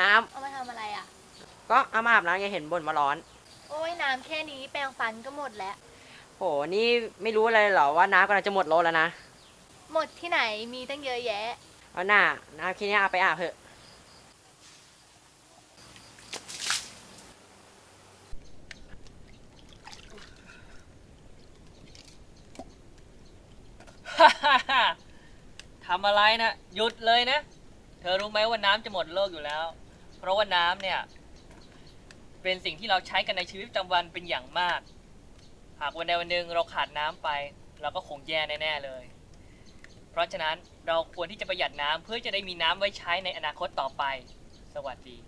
น้เอามาทำอะไรอะำก็เอามาอาบน้ำไงเห็นบ่นมาร้อน โอ้ยน้ำแค่นี้แปรงฟันก็หมดแล้ว โห นี่ไม่รู้อะไรเหรอว่าน้ำกำลังจะหมดรถแล้วนะหมดที่ไหนมีตั้งเยอะแยะ เอาหน้าน้ำแค่นี้เอาไปอาบเถอะ ทำอะไรนะ หยุดเลยนะ เธอรู้ไหมว่าน้ำจะหมดโลกอยู่แล้ว เพราะว่าน้ำเนี่ย เป็นสิ่งที่เราใช้กันในชีวิตประจำวันเป็นอย่างมาก หากวันใดวันหนึ่งเราขาดน้ำไป เราก็คงแย่แน่ๆเลย เพราะฉะนั้นเราควรที่จะประหยัดน้ำเพื่อจะได้มีน้ำไว้ใช้ในอนาคตต่อไป สวัสดี